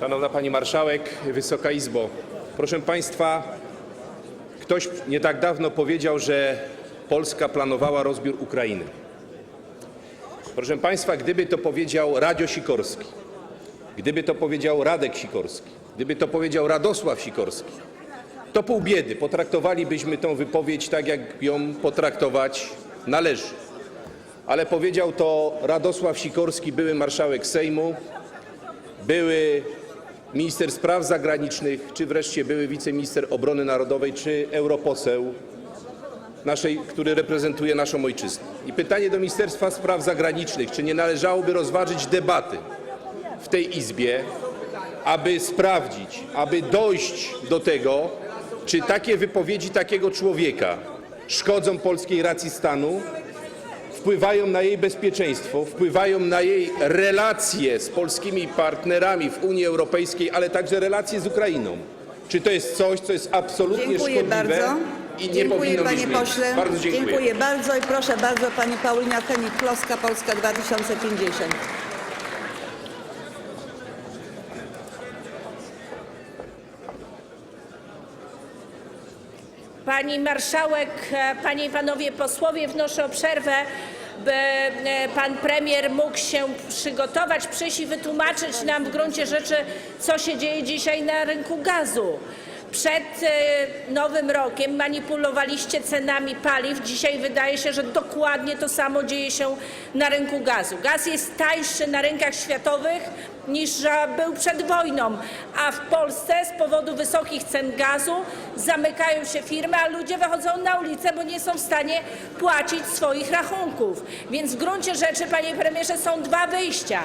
Szanowna Pani Marszałek, Wysoka Izbo. Proszę Państwa, ktoś nie tak dawno powiedział, że Polska planowała rozbiór Ukrainy. Proszę Państwa, gdyby to powiedział Radio Sikorski, gdyby to powiedział Radek Sikorski, gdyby to powiedział Radosław Sikorski, to pół biedy. Potraktowalibyśmy tę wypowiedź tak, jak ją potraktować należy. Ale powiedział to Radosław Sikorski, były marszałek Sejmu, były minister spraw zagranicznych, czy wreszcie były wiceminister obrony narodowej, czy europoseł, który reprezentuje naszą ojczyznę. I pytanie do Ministerstwa Spraw Zagranicznych, czy nie należałoby rozważyć debaty w tej Izbie, aby sprawdzić, aby dojść do tego, czy takie wypowiedzi takiego człowieka szkodzą polskiej racji stanu, wpływają na jej bezpieczeństwo, wpływają na jej relacje z polskimi partnerami w Unii Europejskiej, ale także relacje z Ukrainą. Czy to jest coś, co jest absolutnie Dziękuję szkodliwe bardzo. i nie Dziękuję powinno panie miejsca? pośle. Bardzo dziękuję. bardzo i proszę bardzo pani Paulina Henik-Kloska, Polska 2050. Pani marszałek, e, panie i panowie posłowie, wnoszę o przerwę, by e, pan premier mógł się przygotować, przyjść i wytłumaczyć nam w gruncie rzeczy, co się dzieje dzisiaj na rynku gazu. Przed e, nowym rokiem manipulowaliście cenami paliw. Dzisiaj wydaje się, że dokładnie to samo dzieje się na rynku gazu. Gaz jest tańszy na rynkach światowych niż e, był przed wojną, a w Polsce z powodu wysokich cen gazu zamykają się firmy, a ludzie wychodzą na ulicę, bo nie są w stanie płacić swoich rachunków. Więc w gruncie rzeczy, panie premierze, są dwa wyjścia.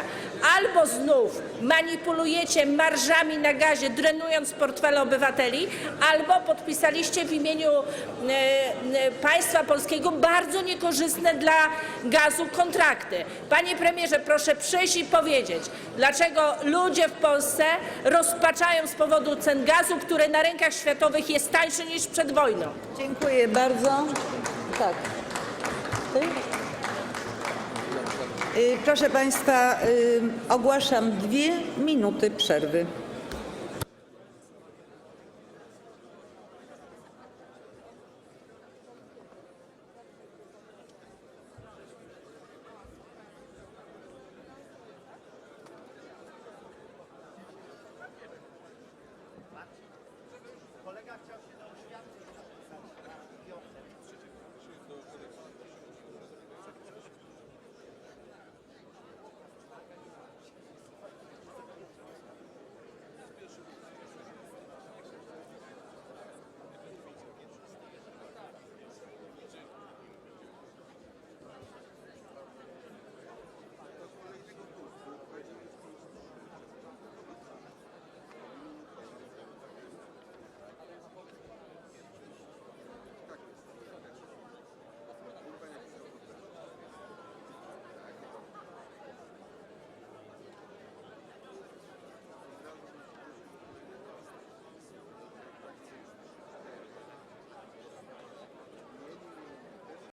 Albo znów manipulujecie marżami na gazie, drenując portfele obywateli, albo podpisaliście w imieniu e, e, państwa polskiego bardzo niekorzystne dla gazu kontrakty. Panie premierze, proszę przyjść i powiedzieć, dlaczego ludzie w Polsce rozpaczają z powodu cen gazu, który na rynkach światowych jest tańszy niż przed wojną. Dziękuję bardzo. Tak. Y, Proszę Państwa, y, ogłaszam dwie minuty przerwy.